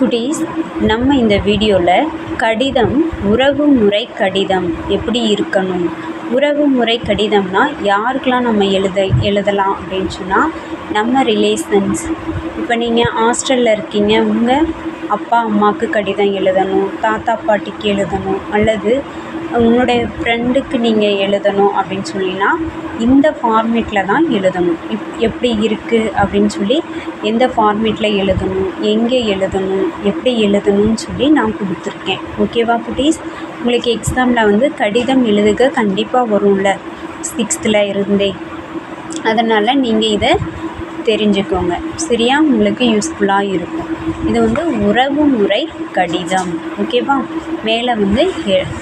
குட்டீஸ் நம்ம இந்த வீடியோவில் கடிதம் உறவு முறை கடிதம் எப்படி இருக்கணும்? உறவு முறை கடிதம்னா யாருக்கெலாம் நம்ம எழுத எழுதலாம் அப்படின்னு சொன்னால் நம்ம ரிலேஷன்ஸ் இப்போ நீங்கள் ஹாஸ்டலில் இருக்கீங்க உங்கள் அப்பா அம்மாவுக்கு கடிதம் எழுதணும் தாத்தா பாட்டிக்கு எழுதணும் அல்லது உன்னுடைய ஃப்ரெண்டுக்கு நீங்கள் எழுதணும் அப்படின்னு சொல்லினா இந்த ஃபார்மேட்டில் தான் எழுதணும். இப் எப்படி இருக்குது அப்படின்னு சொல்லி எந்த ஃபார்மேட்டில் எழுதணும் எங்கே எழுதணும் எப்படி எழுதணும்னு சொல்லி நான் கொடுத்துருக்கேன். ஓகேவா குட்டீஸ்? உங்களுக்கு எக்ஸாமில் வந்து கடிதம் எழுதுக கண்டிப்பாக வரும்ல. சிக்ஸ்த்தில் இருந்தே. அதனால் நீங்கள் இதை தெரிஞ்சுக்கோங்க. சரியா? உங்களுக்கு யூஸ்ஃபுல்லாக இருக்கும். இது வந்து உறவு முறை கடிதம் ஓகேவா மேலே வந்து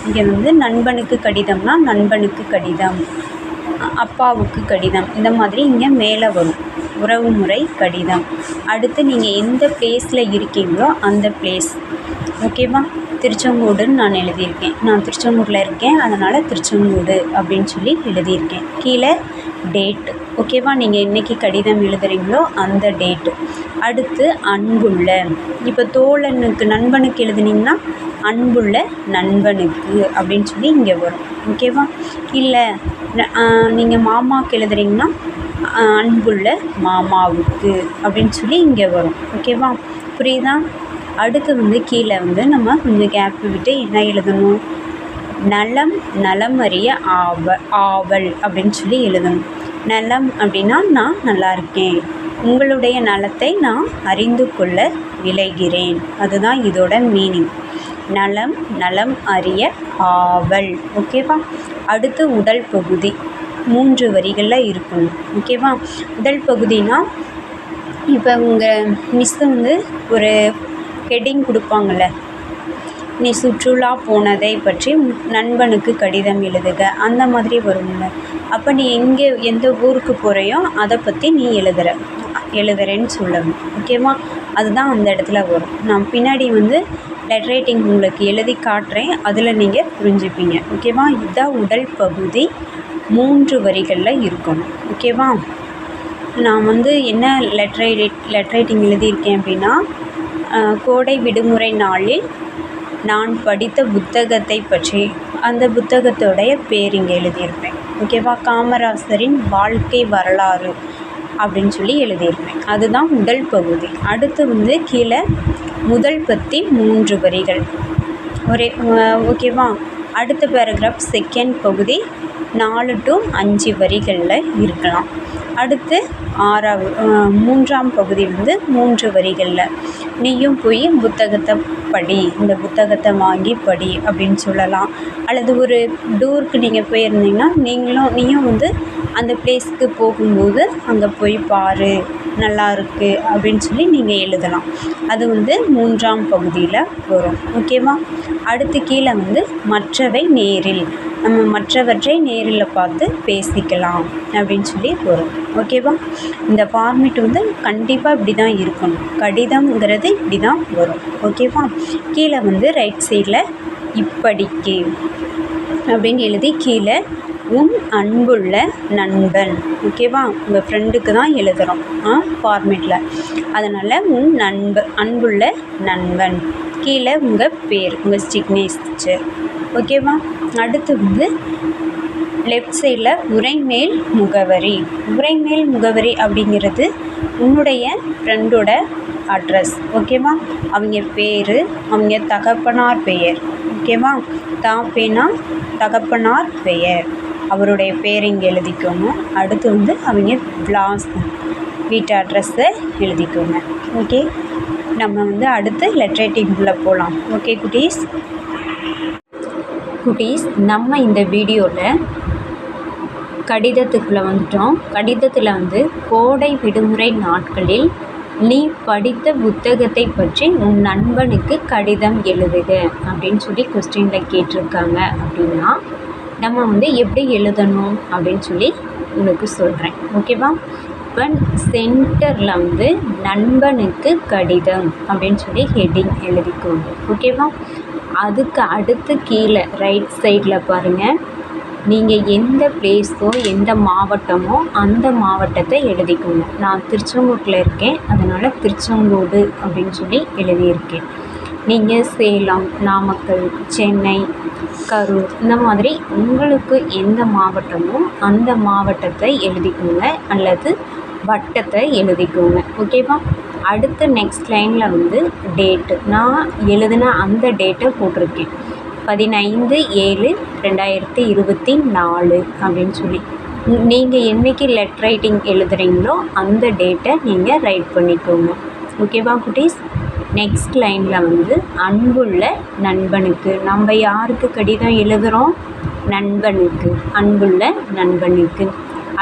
இங்கே வந்து நண்பனுக்கு கடிதம்னா நண்பனுக்கு கடிதம். அப்பாவுக்கு கடிதம். இந்த மாதிரி இங்கே மேலே வரும். உறவு முறை கடிதம். அடுத்து நீங்கள் எந்த பிளேஸில் இருக்கீங்களோ அந்த பிளேஸ் ஓகேவா திருச்செங்கோடுன்னு நான் எழுதியிருக்கேன். நான் திருச்செங்கூரில் இருக்கேன். அதனால் திருச்செங்கோடு அப்படின்னு சொல்லி எழுதியிருக்கேன். கீழே டேட் ஓகேவா நீங்கள் இன்றைக்கி கடிதம் எழுதுறீங்களோ அந்த டேட்டு அடுத்து அன்புள்ள. இப்போ தோழனுக்கு நண்பனுக்கு எழுதுனீங்கன்னா அன்புள்ள நண்பனுக்கு அப்படின்னு சொல்லி இங்கே வரும். ஓகேவா இல்லை நீங்கள் மாமாவுக்கு எழுதுறீங்கன்னா அன்புள்ள மாமாவுக்கு அப்படின்னு சொல்லி இங்கே வரும். ஓகேவா புரியுதா? அடுத்து வந்து கீழே வந்து நம்ம கொஞ்சம் கேப் விட்டு என்ன எழுதணும்? நலம் நலம் அறிய ஆவ ஆவல் அப்படின்னு சொல்லி எழுதணும். நலம் அப்படின்னா நான் நல்லா இருக்கேன். உங்களுடைய நலத்தை நான் அறிந்து கொள்ள விளைகிறேன். அதுதான் இதோட மீனிங் நலம் நலம் அறிய ஆவல். ஓகேவா அடுத்து உடல் பகுதி. மூன்று வரிகளில் இருக்கணும். ஓகேவா உடல் பகுதினா இப்போ உங்கள் மிஸ்ஸு வந்து ஒரு ஹெட்டிங் கொடுப்பாங்கள்ல நீ சுற்றுலா போனதை பற்றி உன் நண்பனுக்கு கடிதம் எழுதுக. அந்த மாதிரி வரும்ல அப்போ நீ எங்கே எந்த ஊருக்கு போகிறையோ அதை பற்றி நீ எழுதுற. எழுதுறேன்னு சொல்லணும். ஓகேவா? அதுதான் அந்த இடத்துல வரும். நான் பின்னாடி வந்து லெட்டர் ரைட்டிங் உங்களுக்கு எழுதி காட்டுறேன். அதில் நீங்கள் புரிஞ்சுப்பீங்க. ஓகேவா? இதுதான் உடல் பகுதி மூன்று வரிகளில் இருக்கணும் ஓகேவா? நான் வந்து என்ன லெட்டர் லெட்டர் ரைட்டிங் எழுதியிருக்கேன் அப்படின்னா கோடை விடுமுறை நாளில் நான் படித்த புத்தகத்தை பற்றி அந்த புத்தகத்தோடைய பேர் இங்கே எழுதியிருப்பேன். ஓகேவா? காமராசரின் வாழ்க்கை வரலாறு அப்படின்னு சொல்லி எழுதியிருப்பேன். அதுதான் முதல் பகுதி. அடுத்து வந்து கீழே முதல் பற்றி மூன்று வரிகள். ஒரே ஓகேவா? அடுத்த பேராகிராஃப் செகண்ட் பகுதி நாலு டு அஞ்சு வரிகளில் இருக்கலாம். அடுத்து ஆறாவது மூன்றாம் பகுதி வந்து மூன்று வரிகளில். நீயும் போய் புத்தகத்தை படி இந்த புத்தகத்தை வாங்கி படி அப்படின்னு சொல்லலாம். அல்லது ஒரு டூருக்கு நீங்கள் போயிருந்தீங்கன்னா நீங்களும் நீயும் வந்து அந்த பிளேஸ்க்கு போகும்போது அங்கே போய் பாரு நல்லா இருக்குது அப்படின்னு சொல்லி நீங்கள் எழுதலாம். அது வந்து மூன்றாம் பகுதியில் வரும். ஓகேவா? அடுத்து கீழே வந்து மற்றவை நேரில். நம்ம மற்றவற்றை நேரில் பார்த்து பேசிக்கலாம் அப்படின்னு சொல்லி வரும் ஓகேவா இந்த ஃபார்மேட் வந்து கண்டிப்பாக இப்படி தான் இருக்கணும். கடிதம்ங்கிறது இப்படி தான் வரும் ஓகேவா கீழே வந்து ரைட் சைடில் இப்படிக்கு அப்படின்னு எழுதி கீழே உன் அன்புள்ள நண்பன். ஓகேவா? உங்கள் ஃப்ரெண்டுக்கு தான் எழுதுகிறோம் ஆ? ஃபார்மேட்டில் அதனால் உன் நண்ப அன்புள்ள நண்பன். கீழே உங்கள் பேர் உங்கள் சிக்னேச்சர் ஓகேவா? அடுத்து வந்து லெஃப்ட் சைடில் உரைமேல் முகவரி. உரைமேல் முகவரி அப்படிங்கிறது உன்னுடைய ஃப்ரெண்டோட அட்ரஸ் ஓகேவா? அவங்க பேர் அவங்க தகப்பனார் பெயர். ஓகேவா? தாப்பேனா தகப்பனார் பெயர். அவருடைய பேர் இங்கே எழுதிக்கோங்க. அடுத்து வந்து அவங்க விலாஸ் வீட்டு அட்ரஸை எழுதிக்கோங்க. ஓகே நம்ம வந்து அடுத்து லெட்ரேட்டிங்குள்ளே போகலாம் ஓகே குட்டீஸ்? குட்டீஸ் நம்ம இந்த வீடியோவில் கடிதத்துக்குள்ளே வந்துட்டோம். கடிதத்தில் வந்து கோடை விடுமுறை நாட்களில் நீ படித்த புத்தகத்தை பற்றி உன் நண்பனுக்கு கடிதம் எழுதுக அப்படின்னு சொல்லி கொஸ்டினில் கேட்டிருக்காங்க அப்படின்னா நம்ம வந்து எப்படி எழுதணும் அப்படின்னு சொல்லி உங்களுக்கு சொல்கிறேன் ஓகேவா? இப்போ சென்டரில் வந்து நண்பனுக்கு கடிதம் அப்படின்னு சொல்லி ஹெட்டிங் எழுதிக்கோங்க. ஓகேவா? அதுக்கு அடுத்து கீழே ரைட் சைடில் பாருங்கள் நீங்கள் எந்த பிளேஸோ எந்த மாவட்டமோ அந்த மாவட்டத்தை எழுதிக்கோங்க. நான் திருச்செங்கோட்டில் இருக்கேன். அதனால் திருச்செங்கோடு அப்படின்னு சொல்லி எழுதியிருக்கேன். நீங்கள் சேலம் நாமக்கல் சென்னை கரூர் இந்த மாதிரி உங்களுக்கு எந்த மாவட்டமோ அந்த மாவட்டத்தை எழுதிக்கோங்க அல்லது வட்டத்தை எழுதிக்கோங்க. ஓகேவா அடுத்த நெக்ஸ்ட் லைனில் வந்து டேட்டு நான் எழுதின அந்த டேட்டை போட்டிருக்கேன். பதினைந்து ஏழு ரெண்டாயிரத்தி இருபத்தி நாலு அப்படின்னு சொல்லி. நீங்கள் என்றைக்கு லெட் ரைட்டிங் எழுதுகிறீங்களோ அந்த டேட்டை நீங்கள் ரைட் பண்ணிக்கோங்க. ஓகேவா குட்டீஸ்? நெக்ஸ்ட் லைனில் வந்து அன்புள்ள நண்பனுக்கு. நம்ம யாருக்கு கடிதம் எழுதுகிறோம் நண்பனுக்கு. அன்புள்ள நண்பனுக்கு.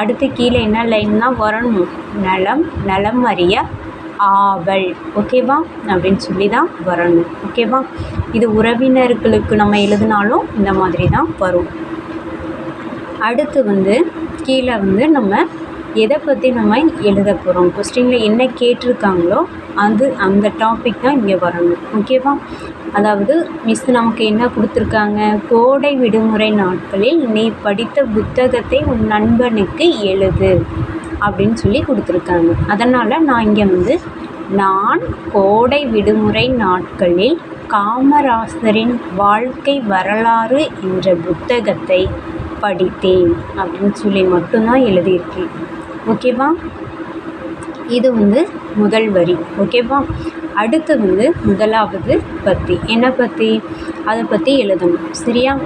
அடுத்து கீழே என்ன லைன் தான் வரணும். நலம் நலம் அறிய ஆவல். ஓகேவா அப்படின்னு சொல்லி தான் வரணும் ஓகேவா இது உறவினர்களுக்கு நம்ம எழுதினாலும் இந்த மாதிரி தான் வரும். அடுத்து வந்து கீழே வந்து நம்ம எதை பற்றி நம்ம எழுத போகிறோம் கொஸ்டினில் என்ன கேட்டிருக்காங்களோ அது அந்த டாபிக் தான் இங்கே வரணும். ஓகேவா அதாவது மிஸ் நமக்கு என்ன கொடுத்துருக்காங்க? கோடை விடுமுறை நாட்களில் நீ படித்த புத்தகத்தை உன் நண்பனுக்கு எழுது அப்படின்னு சொல்லி கொடுத்துருக்காங்க. அதனால் நான் இங்கே வந்து நான் கோடை விடுமுறை நாட்களில் காமராசரின் வாழ்க்கை வரலாறு என்ற புத்தகத்தை படித்தேன் அப்படின்னு சொல்லி மட்டும்தான் எழுதியிருக்கேன். ஓகேவா? இது வந்து முதல் வரி. ஓகேவா? அடுத்து வந்து முதலாவது பத்தி. என்ன பற்றி அதை பற்றி எழுதணும். சரியா?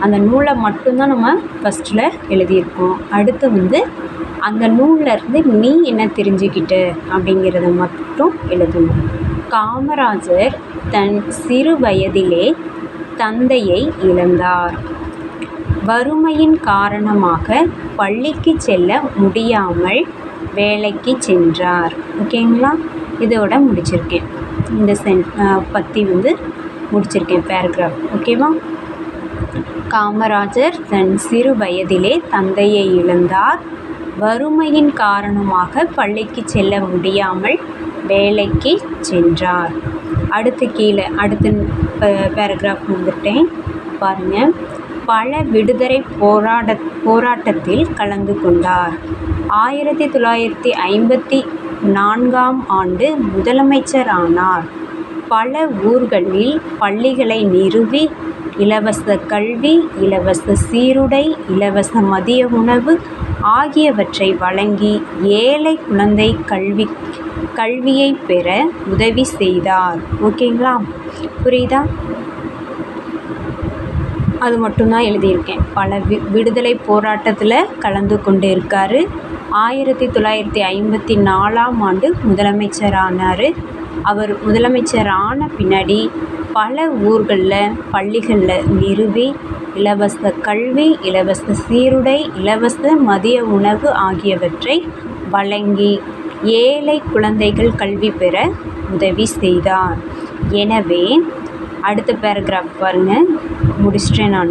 அந்த நூலை மட்டும்தான் நம்ம ஃபஸ்ட்டில் எழுதியிருக்கோம். அடுத்து வந்து அந்த நூல்லேருந்து நீ என்ன தெரிஞ்சுக்கிட்ட அப்படிங்கிறத மட்டும் எழுதணும். காமராஜர் தன் சிறு வயதிலே தந்தையை இழந்தார். வறுமையின் காரணமாக பள்ளிக்கு செல்ல முடியாமல் வேலைக்கு சென்றார். ஓகேங்களா இதோட முடிச்சிருக்கேன். இந்த சென் பற்றி வந்து முடிச்சிருக்கேன் பேராகிராஃப் ஓகேவா காமராஜர் தன் சிறு வயதிலே தந்தையை இழந்தார். வறுமையின் காரணமாக பள்ளிக்கு செல்ல முடியாமல் வேலைக்கு சென்றார். அடுத்து கீழே அடுத்த பேராகிராஃப் வந்துட்டேன். பாருங்கள் பல விடுதலை போராட போராட்டத்தில் கலந்து கொண்டார். ஆயிரத்தி தொள்ளாயிரத்தி ஐம்பத்தி நான்காம் ஆண்டு முதலமைச்சரானார். பல ஊர்களில் பள்ளிகளை நிறுவி இலவச கல்வி இலவச சீருடை இலவச மதிய உணவு ஆகியவற்றை வழங்கி ஏழை குழந்தை கல்வி கல்வியை பெற உதவி செய்தார். ஓகேங்களா? புரியுதா? அது மட்டும்தான் எழுதியிருக்கேன். பல வி விடுதலை போராட்டத்தில் கலந்து கொண்டு இருக்கார் ஆயிரத்தி தொள்ளாயிரத்தி ஐம்பத்தி நாலாம் ஆண்டு முதலமைச்சரானார். அவர் முதலமைச்சர் ஆன பின்னாடி பல ஊர்களில் பள்ளிகளில் நிறுவி இலவச கல்வி இலவச சீருடை இலவச மதிய உணவு ஆகியவற்றை வழங்கி ஏழை குழந்தைகள் கல்வி பெற உதவி செய்தார். எனவே அடுத்த பேராகிராஃப் பாருங்கள் முடிச்சிட்டேன் நான்.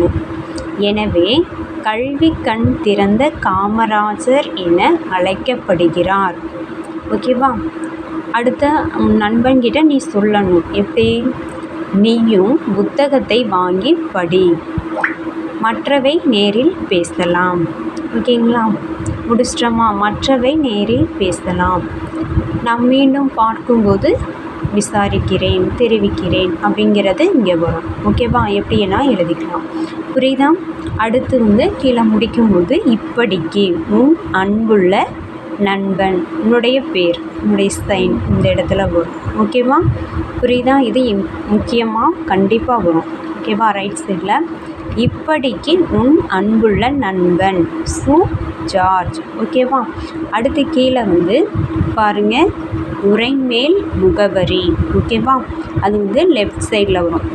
எனவே கல்வி கண் திறந்த காமராஜர் என அழைக்கப்படுகிறார். ஓகேவா அடுத்த நண்பன்கிட்ட நீ சொல்லணும். எப்படி? நீயும் புத்தகத்தை வாங்கி படி. மற்றவை நேரில் பேசலாம். ஓகேங்களா முடிச்சிட்டோமா? மற்றவை நேரில் பேசலாம். நாம் மீண்டும் பார்க்கும்போது விசாரிக்கிறேன் தெரிவிக்கிறேன் அப்படிங்கிறது இங்கே வரும். ஓகேவா எப்படின்னா எழுதிக்கலாம். புரியுதா? அடுத்து வந்து கீழே முடிக்கும்போது இப்படிக்கு உன் அன்புள்ள நண்பன் உன்னுடைய பேர் உன்னுடைய சைன் இந்த இடத்துல வரும். ஓகேவா புரியுதா? இது முக்கியமாக கண்டிப்பாக வரும். ஓகேவா ரைட் சைடில் இப்படிக்கு உன் அன்புள்ள நண்பன். சு ஜார்ஜ். ஓகேவா அடுத்து கீழே வந்து பாருங்கள் உரைமேல் முகவரி. ஓகேவா அது வந்து லெஃப்ட் சைடில் வரும்.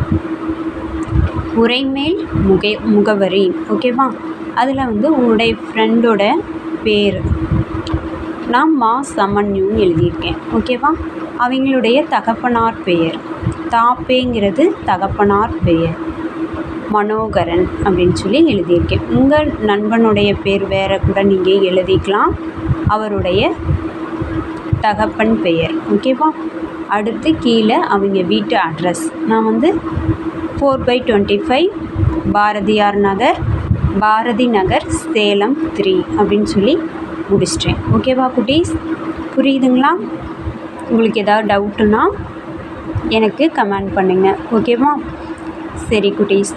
உரைமேல் முகை முகவரி. ஓகேவா அதில் வந்து உன்னுடைய ஃப்ரெண்டோட பேர். நான் மா சமன்யூன்னு எழுதியிருக்கேன். ஓகேவா அவங்களுடைய தகப்பனார் பெயர். தாப்பேங்கிறது தகப்பனார் பெயர். மனோகரன் அப்படின்னு சொல்லி எழுதியிருக்கேன். உங்கள் நண்பனுடைய பேர் வேறு கூட நீங்கள் எழுதிக்கலாம். அவருடைய தகப்பன் பெயர். ஓகேவா அடுத்து கீழே அவங்க வீட்டு அட்ரஸ் நான் வந்து four by twenty five Bharathiyar Nagar Bharathi Nagar Salem three அப்படின்னு சொல்லி முடிச்சிட்டேன். ஓகேவா குட்டீஸ்? புரியுதுங்களா? உங்களுக்கு ஏதாவது டவுட்டுன்னா எனக்கு கமெண்ட் பண்ணுங்கள் ஓகேவா சரி குட்டீஸ்.